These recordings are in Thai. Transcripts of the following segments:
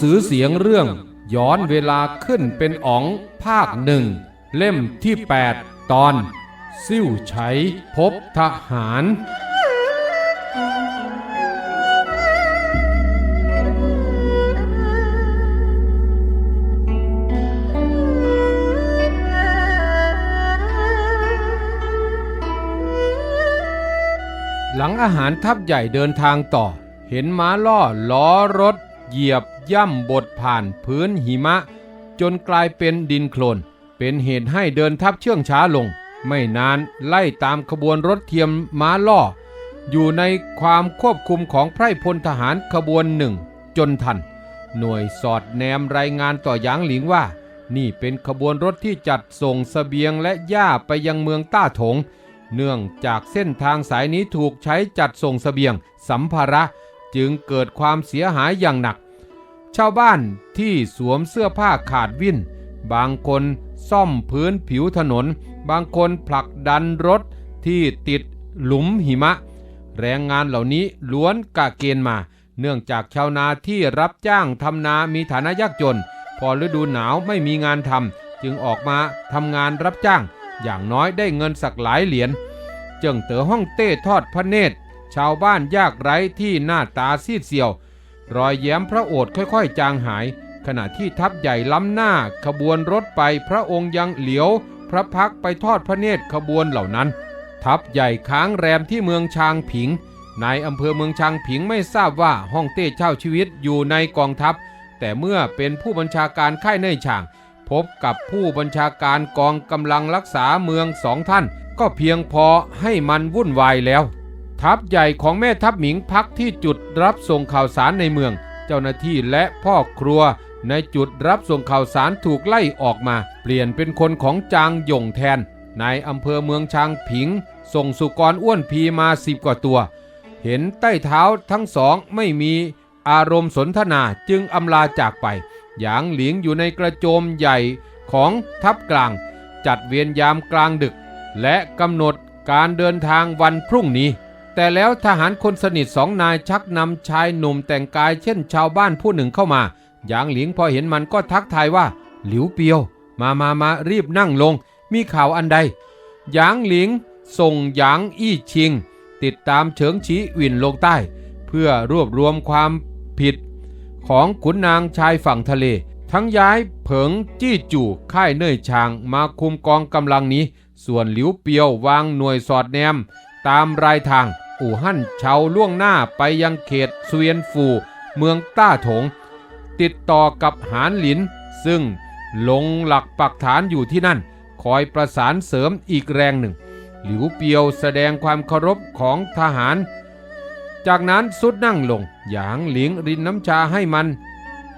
สือเสียงเรื่อง ย้อนเวลาขึ้นเป็นอ๋องภาคหนึ่ง เล่มที่ 8 ตอน ซิ่วไฉพบทหาร หลังอาหารทัพใหญ่เดินทางต่อ เห็นม้าล่อล้อรถ เหยียบ ย่ำบดผ่านพื้นหิมะ จนกลายเป็นดินโคลน เป็นเหตุให้เดินทัพเชื่องช้าลง ไม่นานไล่ตามขบวนรถเทียมม้าล่อ อยู่ในความควบคุมของไพร่พลทหารขบวนหนึ่ง จนทัน หน่วยสอดแนมรายงานต่อหยางหลิงว่า นี่เป็นขบวนรถที่จัดส่งสเสบียงและหญ้าไปยังเมืองต้าถง เนื่องจากเส้นทางสายนี้ถูกใช้จัดส่งสเสบียง สัมภาระจึงเกิดความเสียหายอย่างหนัก ชาวบ้านที่สวมเสื้อผ้าขาดวิ่น บางคนซ่อมพื้นผิวถนน บางคนผลักดันรถที่ติดหลุมหิมะ แรงงานเหล่านี้ล้วนกะเกณฑ์มา เนื่องจากชาวนาที่รับจ้างทำนามีฐานะยากจน พอฤดูหนาวไม่มีงานทำจึงออกมาทำงานรับจ้าง อย่างน้อยได้เงินสักหลายเหรียญเจิงเต๋อห้องเต้ทอดพระเนตร ชาวบ้านยากไร้ที่หน้าตาซีดเซียว รอยแย้มพระโอษฐ์ค่อยๆ จางหาย ขณะที่ทัพใหญ่ล้ำหน้าขบวนรถไปพระองค์ยังเหลียว พระพักไปทอดพระเนตรขบวนเหล่านั้น ทัพใหญ่ค้างแรมที่เมืองชางผิงนายอำเภอเมืองชางผิงไม่ทราบว่าฮ่องเต้เช่าชีวิตอยู่ในกองทัพ แต่เมื่อเป็นผู้บัญชาการค่ายเนยช่าง พบกับผู้บัญชาการกองกำลังรักษาเมืองสองท่าน ก็เพียงพอให้มันวุ่นวายแล้ว ทัพใหญ่ของแม่ทัพหมิงพักที่จุดรับส่งข่าวสารในเมือง เจ้าหน้าที่และพ่อครัวในจุดรับส่งข่าวสารถูกไล่ออกมา เปลี่ยนเป็นคนของจางหย่งแทนนายอำเภอเมืองชางผิง ส่งสุกรอ้วนพีมาสิบกว่าตัว เห็นใต้เท้าทั้งสองไม่มีอารมณ์สนทนาจึงอำลาจากไป หยางหลิงอยู่ในกระโจมใหญ่ของทัพกลาง จัดเวียนยามกลางดึก และกำหนดการเดินทางวันพรุ่งนี้ แต่แล้วทหารคนสนิทสองนายชักนำชายหนุ่มแต่งกายเช่นชาวบ้านผู้หนึ่งเข้ามา หยางหลิงพอเห็นมันก็ทักทายว่า หลิวเปียว มามามารีบนั่งลง มีข่าวอันใด หยางหลิง ส่งหยางอี้ชิง ติดตามเฉิงฉีวินลงใต้ เพื่อรวบรวมความผิด ของขุนนางชายฝั่งทะเล ทั้งย้ายเผิงจี้จู่ค่ายเน่ยชางมาคุมกองกำลังนี้ ส่วนหลิวเปียววางหน่วยสอดแนม ตามรายทาง อู่ฮั่นเชาล่วงหน้าไปยังเขตเสวียนฟูเมืองต้าถง ติดต่อกับหานหลิน ซึ่งลงหลักปักฐานอยู่ที่นั่น คอยประสานเสริมอีกแรงหนึ่ง หลิวเปียวแสดงความเคารพของทหาร จากนั้นสุดนั่งลง หยางหลิงรินน้ำชาให้มัน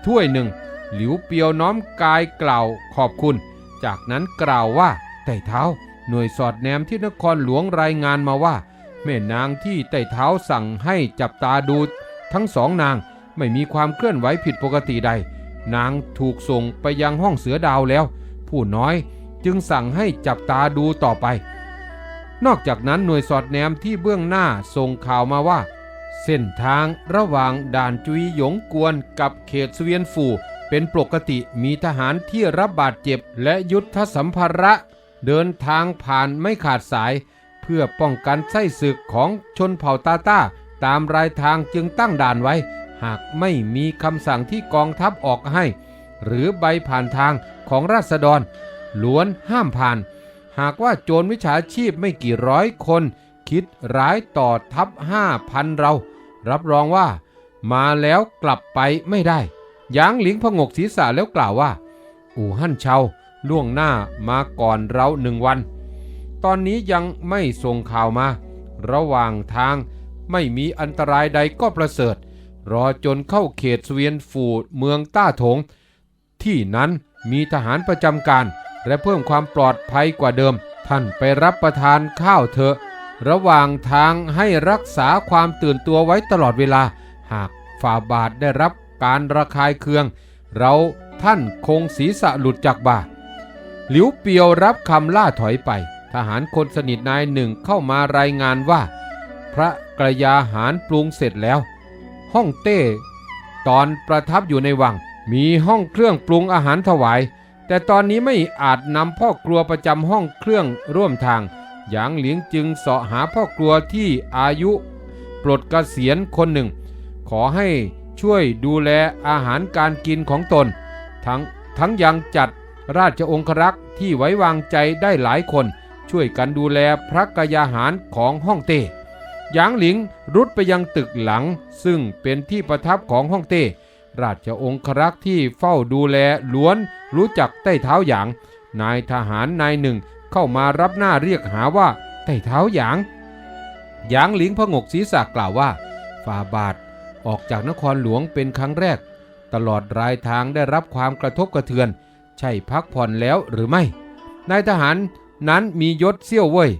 ถ้วยหนึ่ง หลิวเปียวน้อมกายกล่าวขอบคุณ จากนั้นกล่าวว่าไต่เท้า หน่วยสอดแนมที่นครหลวงรายงานมาว่า แม่นางที่ไต่เท้าสั่งให้จับตาดูทั้งสองนางไม่มีความเคลื่อนไหวผิดปกติใด นางถูกส่งไปยังห้องเสือดาวแล้ว ผู้น้อยจึงสั่งให้จับตาดูต่อไป นอกจากนั้นหน่วยสอดแนมที่เบื้องหน้าส่งข่าวมาว่า เส้นทางระหว่างด่านจุยหยงกวนกับเขตเวียนฟูเป็นปกติมีทหารที่รับบาดเจ็บและยุทธสัมภาระ เดินทางผ่านไม่ขาดสาย เพื่อป้องกันไส้ศึกของชนเผ่าตาต้า ตามรายทางจึงตั้งด่านไว้ หากไม่มีคำสั่งที่กองทัพออกให้ หรือใบผ่านทางของราษฎรล้วนห้ามผ่าน หากว่าโจรวิชาชีพไม่กี่ร้อยคน คิดร้ายต่อทัพห้าพันเรา รับรองว่า มาแล้วกลับไปไม่ได้ยางหลิงพงกศีรษะแล้วกล่าวว่า อู่ฮั่นเชา ล่วงหน้ามาก่อนเราหนึ่งวัน ตอนนี้ยังไม่ส่งข่าวมา ระหว่างทางไม่มีอันตรายใดก็ประเสริฐ รอจนเข้าเขตสเวียนฟูเมืองต้าถง ที่นั้นมีทหารประจำการ และเพิ่มความปลอดภัยกว่าเดิม ท่านไปรับประทานข้าวเถอะ ระหว่างทางให้รักษาความตื่นตัวไว้ตลอดเวลา หากฝ่าบาทได้รับการระคายเคือง เราท่านคงศีรษะหลุดจากบ่า หลิวเปียวรับคำล่าถอยไป ทหารคนสนิทนายหนึ่งเข้ามารายงานว่า พระกระยาหารปรุงเสร็จแล้ว ห้องเต้ ตอนประทับอยู่ในวัง มีห้องเครื่องปรุงอาหารถวาย แต่ตอนนี้ไม่อาจนำพ่อครัวประจำห้องเครื่องร่วมทาง หยางเหลิงจึงเสาะหาพ่อครัวที่อายุ ปลดเกษียณคนหนึ่ง ขอให้ช่วยดูแลอาหารการกินของตน ทั้งทั้งยังจัด ราชองครักษ์ที่ไว้วางใจได้หลายคน ช่วยกันดูแลพระกยาหารของฮ่องเต้หยางหลิงรุดไปยังตึกหลัง ซึ่งเป็นที่ประทับของฮ่องเต้ราชองครักษ์ที่เฝ้าดูแลล้วนรู้จักใต้เท้าหยาง นายทหารนายหนึ่งเข้ามารับหน้าเรียกหาว่าใต้เท้าหยางหยางหลิงพงกศีรษะกล่าวว่าฝ่าบาทออกจากนครหลวงเป็นครั้งแรก ตลอดรายทางได้รับความกระทบกระเทือน ใช่พักผ่อนแล้วหรือไม่ นายทหารนั้นมียศเซี่ยวเว่ย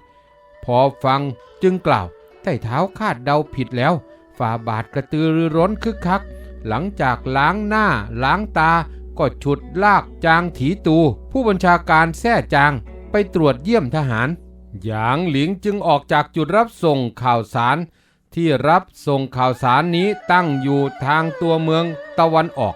พอฟังจึงกล่าวใต้เท้าคาดเดาผิดแล้ว ฝ่าบาทกระตือรือร้นคึกคัก หลังจากล้างหน้าล้างตา ก็ฉุดลากจางถีตู ผู้บัญชาการแท้จางไปตรวจเยี่ยมทหาร หยางหลิงจึงออกจากจุดรับส่งข่าวสาร ที่รับส่งข่าวสารนี้ตั้งอยู่ทางตัวเมืองตะวันออก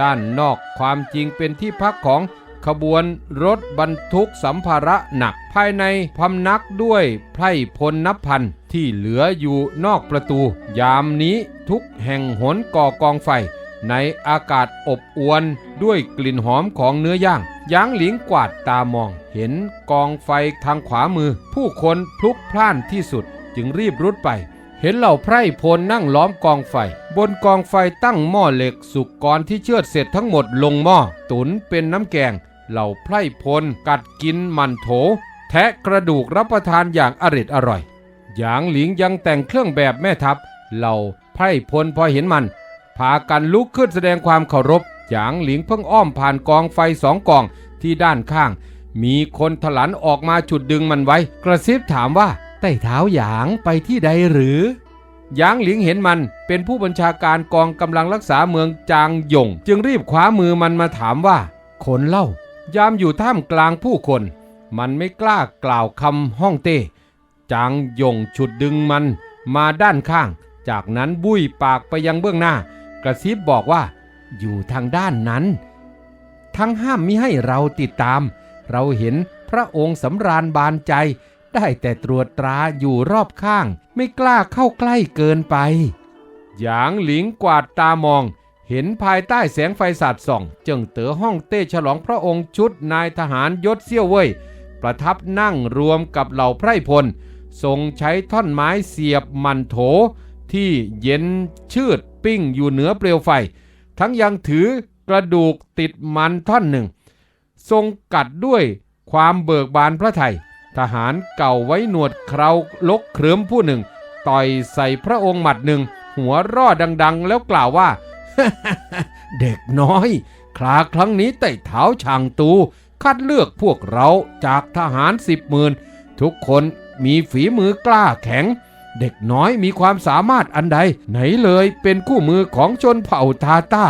ด้านนอกความจริงเป็นที่พักของขบวนรถบรรทุกสัมภาระหนักภายในพำนักด้วยไพร่พลนับพันที่เหลืออยู่นอกประตู ยามนี้ทุกแห่งหนก่อกองไฟ ในอากาศอบอวนด้วยกลิ่นหอมของเนื้อย่างยางหลิงกวาดตามอง เห็นกองไฟทางขวามือ ผู้คนพลุกพล่านที่สุดจึงรีบรุดไป เห็นเหล่าไพร่พลนั่งล้อมกองไฟ บนกองไฟตั้งหม้อเหล็กสุกก่อนที่เชือดเสร็จทั้งหมดลงหม้อตุนเป็นน้ำแกง เหล่าไพร่พลกัดกินมันโถ แทะกระดูกรับประทานอย่างอร็ดอร่อยหยางหลิงยังแต่งเครื่องแบบแม่ทัพ เหล่าไพร่พลพอเห็นมัน พากันลุกขึ้นแสดงความเคารพหยางหลิงเพิ่งอ้อมผ่านกองไฟสองกองที่ด้านข้าง มีคนถลันออกมาฉุดดึงมันไว้ กระซิบถามว่า ใต้เท้าหยางไปที่ใดหรือ หยางหลิงเห็นมันเป็นผู้บัญชาการกองกำลังรักษาเมืองจางหยง จึงรีบคว้ามือมันมาถามว่า คนเล่ายามอยู่ท่ามกลางผู้คน มันไม่กล้ากล่าวคำห้องเต้จางหยงฉุดดึงมันมาด้านข้าง จากนั้นบุ้ยปากไปยังเบื้องหน้า กระซิบบอกว่า อยู่ทางด้านนั้น ทั้งห้ามมิให้เราติดตาม เราเห็นพระองค์สำราญบานใจ ได้แต่ตรวจตราอยู่รอบข้าง ไม่กล้าเข้าใกล้เกินไป หยางหลิงกวาดตามอง เห็นภายใต้แสงไฟสาดส่อง จึงเต๋อห้องเต้ฉลองพระองค์ชุดนายทหารยศเซี่ยวเว่ยประทับนั่งรวมกับเหล่าไพร่พล ทรงใช้ท่อนไม้เสียบมันโถ ที่เย็นชืดปิ้งอยู่เหนือเปลวไฟ ทั้งยังถือกระดูกติดมันท่อนหนึ่ง ทรงกัดด้วยความเบิกบานพระไทย ทหารเก่าไว้หนวดเคราลกเคลิ้มผู้หนึ่ง ต่อยใส่พระองค์หมัดหนึ่ง หัวร่อดังๆ แล้วกล่าวว่า เด็กน้อย คราครั้งนี้ไต่เท้าช่างตู คัดเลือกพวกเราจากทหารสิบหมื่นทุกคนมีฝีมือกล้าแข็ง เด็กน้อยมีความสามารถอันใด ไหนเลยเป็นคู่มือของชนเผ่าทาตา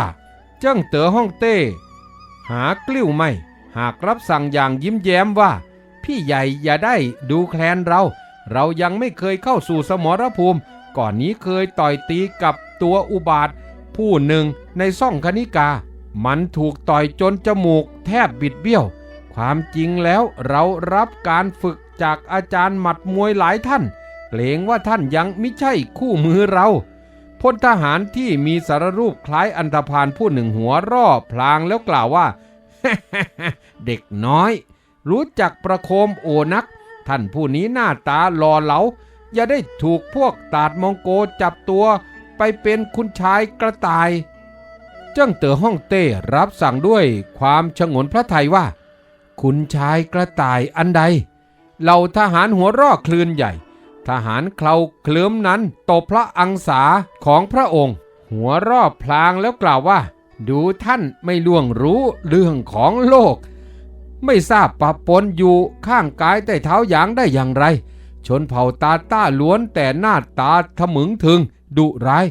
เจ้งเต๋อห้องเต้ หากลิ้วไม่ หากรับสั่งอย่างยิ้มแย้มว่า พี่ใหญ่อย่าได้ดูแคลนเรา เรายังไม่เคยเข้าสู่สมรภูมิ ก่อนนี้เคยต่อยตีกับตัวอุบาท ผู้หนึ่งในซ่องคณิกา มันถูกต่อยจนจมูกแทบบิดเบี้ยว ความจริงแล้วเรารับการฝึกจากอาจารย์หมัดมวยหลายท่าน เกรงว่าท่านยังไม่ใช่คู่มือเราพลทหารที่มีสารรูปคล้ายอันธพาลผู้หนึ่งหัวร่อพลางแล้วกล่าวว่า เด็กน้อย รู้จักประโคมโอนัก ท่านผู้นี้หน้าตาหล่อเหลาอย่าได้ถูกพวกตาดมองโกจับตัวไปเป็นคุณชายกระต่าย เจ้งเต๋อห้องเต้รับสั่งด้วยความชงนพระไทยว่า คุณชายกระต่ายอันใด เหล่าทหารหัวรอกคลื่นใหญ่ ทหารเคลาเคลิ้มนั้นตบพระอังสาของพระองค์ หัวรอบพลางแล้วกล่าวว่า ดูท่านไม่ล่วงรู้เรื่องของโลก ไม่ทราบปะปนอยู่ข้างกายใต้เท้าหยางได้อย่างไร ชนเผ่าตาต้าล้วนแต่หน้าตาทะมึงถึง ดุร้าย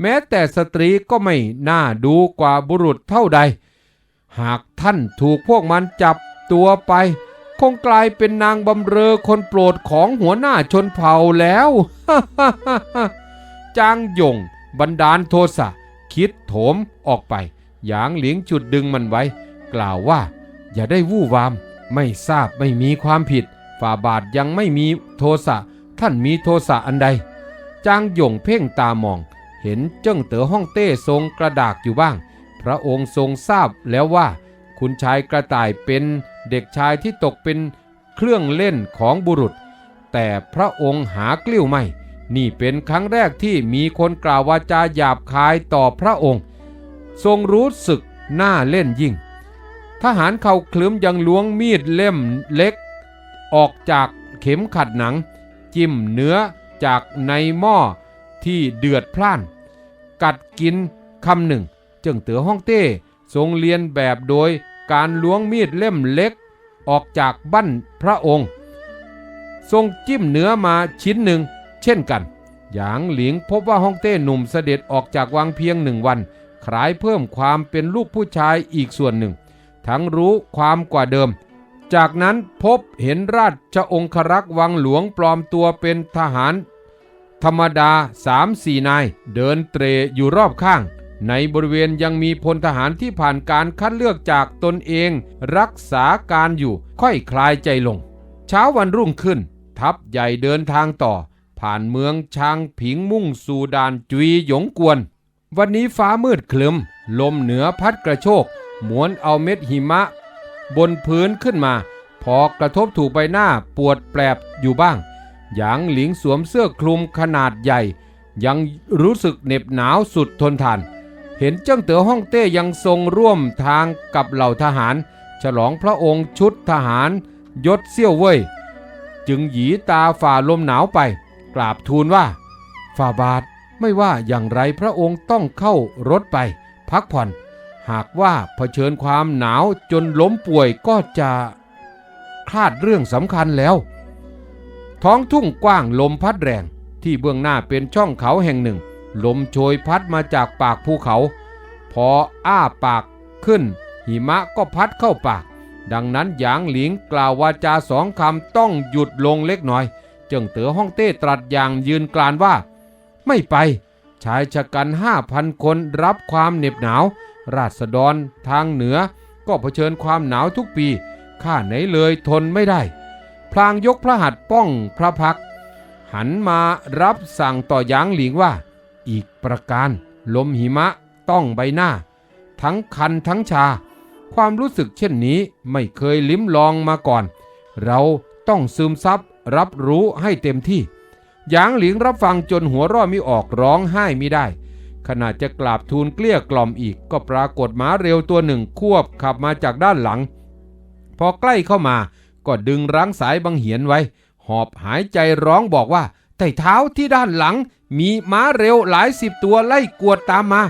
แม้แต่สตรีก็ไม่น่าดูกว่าบุรุษเท่าใด หากท่านถูกพวกมันจับตัวไป คงกลายเป็นนางบำเรอคนโปรดของหัวหน้าชนเผ่าแล้วจางหยงบันดาลโทสะคิดโถมออกไป หยางหลิงจุดดึงมันไว้ กล่าวว่า อย่าได้วู่วาม ไม่ทราบไม่มีความผิด ฝ่าบาทยังไม่มีโทสะท่านมีโทสะอันใด จางหย่งเพ่งตามอง เห็นเจิ้งเต๋อห้องเต้ทรงกระดากอยู่บ้าง พระองค์ทรงทราบแล้วว่า คุณชายกระต่ายเป็นเด็กชายที่ตกเป็นเครื่องเล่นของบุรุษ แต่พระองค์หากลิ้วไม่ นี่เป็นครั้งแรกที่มีคนกล่าววาจาหยาบคายต่อพระองค์ ทรงรู้สึกหน่าเล่นยิ่ง ทหารเขาคลืมยังล้วงมีดเล่มเล็ก ออกจากเข็มขัดหนัง จิ้มเนื้อจากในหม้อที่เดือดพล่าน กัดกินคำหนึ่ง จึงเต๋อฮ่องเต้ทรงเรียนแบบโดยการล้วงมีดเล่มเล็ก ออกจากบั้นพระองค์ ทรงจิ้มเนื้อมาชิ้นหนึ่ง เช่นกัน หยางหลิงพบว่าฮ่องเต้หนุ่มเสด็จออกจากวังเพียงหนึ่งวันคลายเพิ่มความเป็นลูกผู้ชายอีกส่วนหนึ่ง ทั้งรู้ความกว่าเดิม จากนั้นพบเห็นราชองครักษ์วังหลวงปลอมตัวเป็นทหาร ธรรมดาสามสี่นาย เดินเตรอยู่รอบข้าง ในบริเวณยังมีพลทหารที่ผ่านการคัดเลือกจากตนเอง รักษาการอยู่ค่อยคลายใจลง เช้าวันรุ่งขึ้น ทัพใหญ่เดินทางต่อ ผ่านเมืองชางผิงมุ่งสู่ด่านจุยหยงกวน วันนี้ฟ้ามืดคลึม ลมเหนือพัดกระโชก หมวนเอาเม็ดหิมะ บนพื้นขึ้นมา พอกระทบถูกใบหน้าปวดแปลบอยู่บ้าง หยางหลิงสวมเสื้อคลุมขนาดใหญ่ ยังรู้สึกเหน็บหนาวสุดทนทาน เห็นเจ้าเต๋อฮ่องเต้ยังทรงร่วมทางกับเหล่าทหาร ฉลองพระองค์ชุดทหารยศเซี่ยวเว่ยจึงหยีตาฝ่าลมหนาวไป กราบทูลว่า ฝ่าบาทไม่ว่าอย่างไรพระองค์ต้องเข้ารถไป พักผ่อน หากว่าเผชิญความหนาวจนล้มป่วยก็จะคลาดเรื่องสำคัญแล้ว ท้องทุ่งกว้างลมพัดแรงที่เบื้องหน้าเป็นช่องเขาแห่งหนึ่ง ลมโชยพัดมาจากปากภูเขา พออ้าปากขึ้น หิมะก็พัดเข้าปาก ดังนั้นหยางหลิงกล่าววาจาสองคำต้องหยุดลงเล็กน้อย เจิงเต๋อฮ่องเต้ตรัสอย่างยืนกลานว่า ไม่ไป ชายชะกันห้าพันคนรับความเหน็บหนาว ราษฎรทางเหนือ ก็เผชิญความหนาวทุกปี ข้าไหนเลยทนไม่ได้ พลางยกพระหัตถ์ป้องพระพัก หันมารับสั่งต่อหยางหลิงว่า อีกประการลมหิมะต้องใบหน้า ทั้งคันทั้งชา ความรู้สึกเช่นนี้ไม่เคยลิ้มลองมาก่อน เราต้องซึมซับรับรู้ให้เต็มที่หยางหลิงรับฟังจนหัวร่อมิออกร้องไห้ไม่ได้ ขณะจะกราบทูลเกลี้ยกล่อมอีก ก็ปรากฏม้าเร็วตัวหนึ่งควบขับมาจากด้านหลัง พอใกล้เข้ามาก็ดึงรั้งสายบังเหียนไว้ หอบหายใจร้องบอกว่าแต่เท้าที่ด้านหลัง มีม้าเร็วหลายสิบตัวไล่กวดตามมา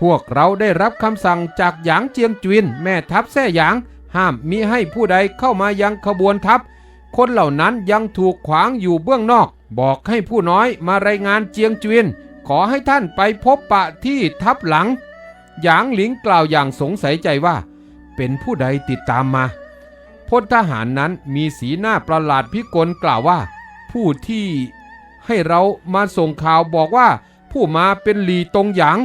พวกเราได้รับคำสั่งจากหยางเจียงจวินแม่ทัพแท่หยาง ห้ามมิให้ผู้ใดเข้ามายังขบวนทัพ คนเหล่านั้นยังถูกขวางอยู่เบื้องนอก บอกให้ผู้น้อยมารายงานเจียงจวิน ขอให้ท่านไปพบปะที่ทัพหลัง หยางหลิงกล่าวอย่างสงสัยใจว่า เป็นผู้ใดติดตามมาพลทหารนั้นมีสีหน้าประหลาดพิกลกล่าวว่า ผู้ที่ให้เรามาส่งข่าวบอกว่า ผู้มาเป็นหลีตรงหยาง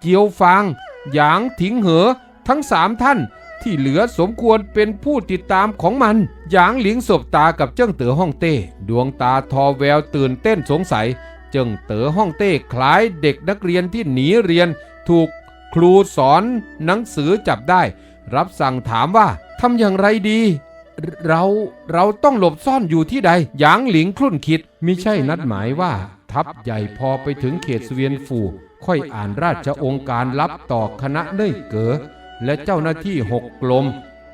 เจียวฟางหยางถิงเหอ ทั้งสามท่านที่เหลือสมควรเป็นผู้ติดตามของมัน หยางหลิงสบตากับเจิ้งเต๋อฮ่องเต้ ดวงตาทอแววตื่นเต้นสงสัย จิงเต๋อฮ่องเต้คล้ายเด็กนักเรียนที่หนีเรียน ถูกครูสอนหนังสือจับได้ รับสั่งถามว่าทำอย่างไรดี เราเราต้องหลบซ่อนอยู่ที่ใดหยางหลิงคลุ่นคิดมิใช่นัดหมายว่า ทัพใหญ่พอไปถึงเขตสเวียนฟูค่อยอ่านราชองค์การลับต่อคณะเน่ยเก๋อและเจ้าหน้าที่หกกลม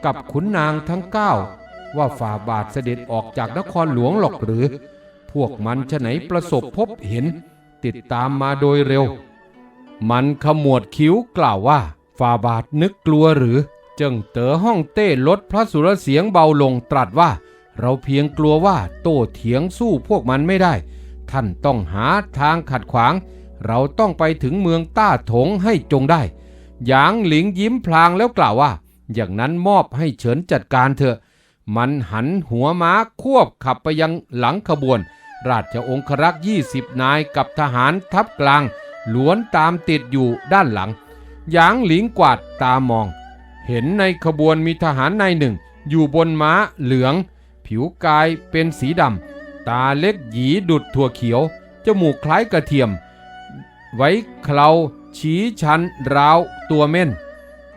กับขุนนางทั้งเก้าว่าฝ่าบาทเสด็จออกจากนครหลวงหรอกหรือ พวกมันจะไหนประสบพบเห็น ติดตามมาโดยเร็ว มันขมวดคิ้วกล่าวว่าฝ่าบาทนึกกลัวหรือ เจิงเต๋อห้องเต้ลดพระสุรเสียงเบาลงตรัสว่า เราเพียงกลัวว่าโต้เถียงสู้พวกมันไม่ได้ ท่านต้องหาทางขัดขวาง เราต้องไปถึงเมืองต้าถงให้จงได้หยางหลิงยิ้มพลางแล้วกล่าวว่า อย่างนั้นมอบให้เฉินจัดการเถอะ มันหันหัวม้าควบขับไปยังหลังขบวน ราชองครักษ์20 นายกับทหารทัพกลางล้วนตามติดอยู่ด้านหลัง หยางหลิงกวาดตามอง เห็นในขบวนมีทหารนายหนึ่ง อยู่บนม้าเหลือง ผิวกายเป็นสีดำ ตาเล็กหยีดุดถั่วเขียว จมูกคล้ายกระเทียม ไว้เคราชี้ชันราวตัวเม่น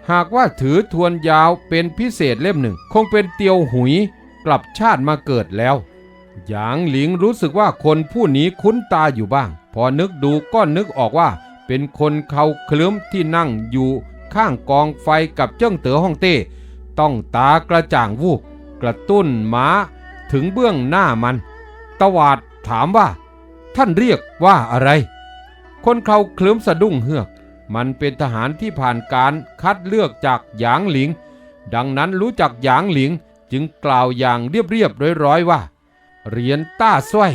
หากว่าถือทวนยาวเป็นพิเศษเล่มหนึ่ง คงเป็นเตียวหุยกลับชาติมาเกิดแล้ว หยางหลิงรู้สึกว่าคนผู้นี้คุ้นตาอยู่บ้าง พอนึกดูก็นึกออกว่า เป็นคนเขาเคลิ้มที่นั่งอยู่ข้างกองไฟกับเจิ้งเต๋อฮ่องเต้ ต้องตากระจ่างวูบกระตุ้นหมาถึงเบื้องหน้ามัน ตวาดถามว่า ท่านเรียกว่าอะไร คนเขาเคลิ้มสะดุ้งเฮือก มันเป็นทหารที่ผ่านการคัดเลือกจากหยางหลิง ดังนั้นรู้จักหยางหลิงจึงกล่าวอย่างเรียบๆร้อยๆว่า เหรียญต้าส้วย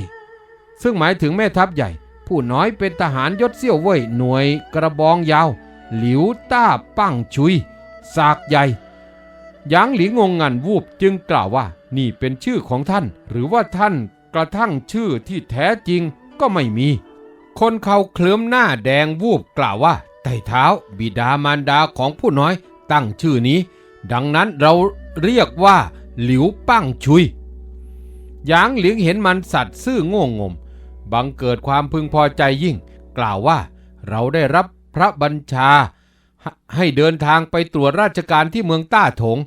ซึ่งหมายถึงแม่ทัพใหญ่ ผู้น้อยเป็นทหารยศเซี่ยวเว่ยหน่วยกระบองยาว หลิวต้าปั้งชุย สากใหญ่หยางหลิงงงงันวูบจึงกล่าวว่า นี่เป็นชื่อของท่าน หรือว่าท่านกระทั่งชื่อที่แท้จริงก็ไม่มี คนเขาเคลิ้มหน้าแดงวูบกล่าวว่าไต่เท้า บิดามารดาของผู้น้อยตั้งชื่อนี้ ดังนั้นเราเรียกว่า หลิวปั้งชุย หยางหลิงเห็นมันสัตว์ซื่อโง่งม บังเกิดความพึงพอใจยิ่ง กล่าวว่าเราได้รับพระบัญชาใหให้เดินทางไปตรวจราชการที่เมืองต้าถง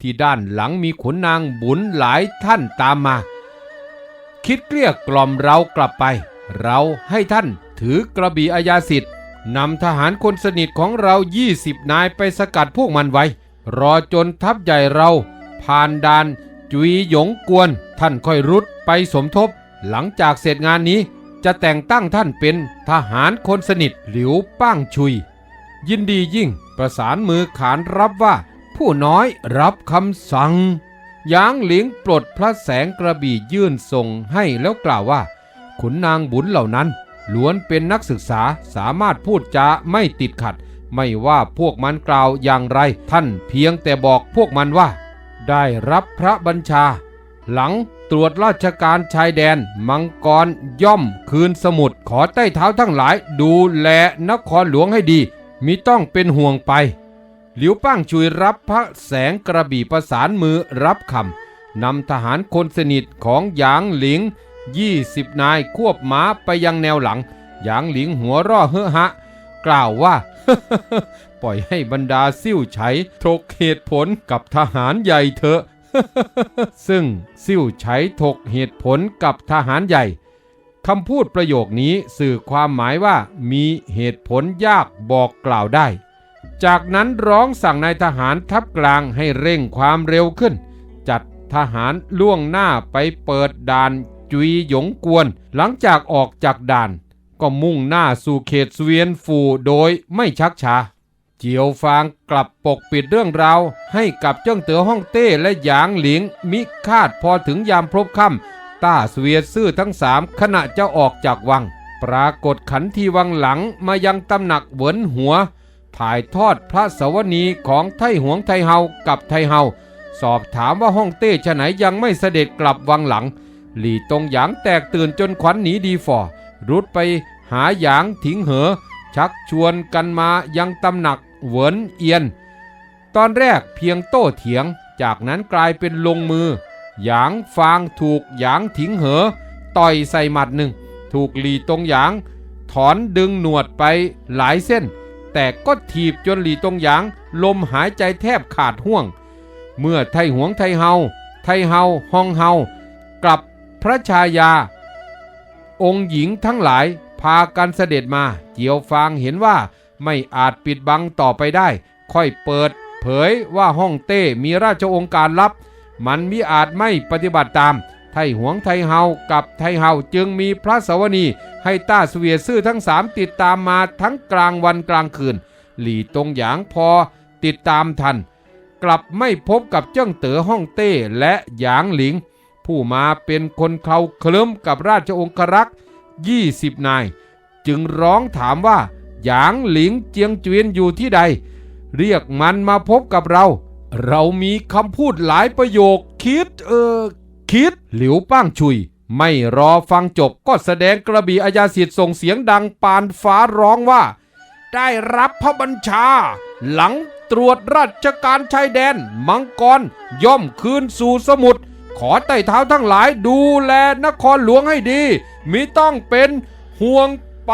ที่ด้านหลังมีขุนนางบุญหลายท่านตามมา คิดเกลี้ยกล่อมเรากลับไป เราให้ท่านถือกระบี่อาญาสิทธิ์นำทหารคนสนิทของเรา 20 นายไปสกัดพวกมันไว้ รอจนทัพใหญ่เรา ผ่านด่าน จุยหยงกวนท่านค่อยรุดไปสมทบ หลังจากเสร็จงานนี้จะแต่งตั้งท่านเป็นทหารคนสนิทหลิวป้างชุย ยินดียิ่งประสานมือขานรับว่า ผู้น้อยรับคำสั่งหยางหลิงปลดพระแสงกระบี่ยื่นส่งให้แล้วกล่าวว่า ขุนนางบุญเหล่านั้น ล้วนเป็นนักศึกษาสามารถพูดจาไม่ติดขัด ไม่ว่าพวกมันกล่าวอย่างไร ท่านเพียงแต่บอกพวกมันว่า ได้รับพระบัญชา หลังตรวจราชการชายแดน มังกรย่อมคืนสมุทรขอใต้เท้าทั้งหลายดูแลนครหลวงให้ดีมิต้องเป็นห่วงไป หลิวป้างชุยรับพระแสงกระบี่ประสานมือรับคำนำทหารคนสนิทของหยางหลิง 20 นายควบม้าไปยังแนวหลัง หยางหลิงหัวร่อเฮอฮะ กล่าวว่า ปล่อยให้บรรดาซิ่วไฉถกเหตุผลกับทหารใหญ่เถอะ ซึ่งซิ่วไฉถกเหตุผลกับทหารใหญ่คำพูดประโยคนี้สื่อความหมายว่ามีเหตุผลยากบอกกล่าวได้ จากนั้นร้องสั่งนายทหารทัพกลางให้เร่งความเร็วขึ้น จัดทหารล่วงหน้าไปเปิดด่านจุยหยงกวน หลังจากออกจากด่าน ก็มุ่งหน้าสู่เขตสเวียนฟูโดยไม่ชักช้าเจียวฟางกลับปกปิดเรื่องราวให้กับเจิ้งเต๋อฮ่องเต้และหยางหลิง มิคาดพอถึงยามพบค่ำต้าเสวียซื่อทั้งสามขณะจะออกจากวัง ปรากฏขันทีวังหลังมายังตำหนักเหวินหัว ถ่ายทอดพระสวนีของไทหวงไทเฮากับไทเฮาสอบถามว่าฮ่องเต้ฉะไหนยังไม่เสด็จกลับวังหลัง หลี่ตงหยางแตกตื่นจนขวัญหนีดีฝ่อ รุดไปหาหยางถิงเหอ ชักชวนกันมายังตำหนักเหวินเอียน ตอนแรกเพียงโต้เถียงจากนั้นกลายเป็นลงมือ หยางฟางถูกหยางถิงเหอ ต่อยใส่หมัดหนึ่ง ถูกหลีตรงหยาง ถอนดึงหนวดไปหลายเส้น แต่ก็ถีบจนหลีตรงหยาง ลมหายใจแทบขาดห่วง เมื่อไทหวงไทเฮาไทเฮาฮองเฮากลับพระชายา องค์หญิงทั้งหลายพากันเสด็จมา เจียวฟางเห็นว่าไม่อาจปิดบังต่อไปได้ ค่อยเปิด เผยว่าฮ่องเต้มีราชองค์การลับ มันมิอาจไม่ปฏิบัติตาม ไทหวงไทเฮากับไทเฮาจึงมีพระสวนีให้ต้าเสวียซื่อทั้งสามติดตามมาทั้งกลางวันกลางคืน หลี่ตรงหยางพอติดตามทัน กลับไม่พบกับเจิ้งเต๋อฮ่องเต้และหยางหลิง ผู้มาเป็นคนเคลาเคลิ้มกับราชองครักษ์20 นาย จึงร้องถามว่า หยางหลิงเจียงจวนอยู่ที่ใด เรียกมันมาพบกับเรา เรามีคำพูดหลายประโยคคิดเออคิดหลิวป้างชุย ไม่รอฟังจบก็แสดงกระบี่อาญาสิทธิ์ส่งเสียงดังปานฟ้าร้องว่า ได้รับพระบัญชา หลังตรวจราชการชายแดน มังกรย่อมคืนสู่สมุทร ขอไต่เท้าทั้งหลายดูแลนครหลวงให้ดี มิต้องเป็นห่วงไป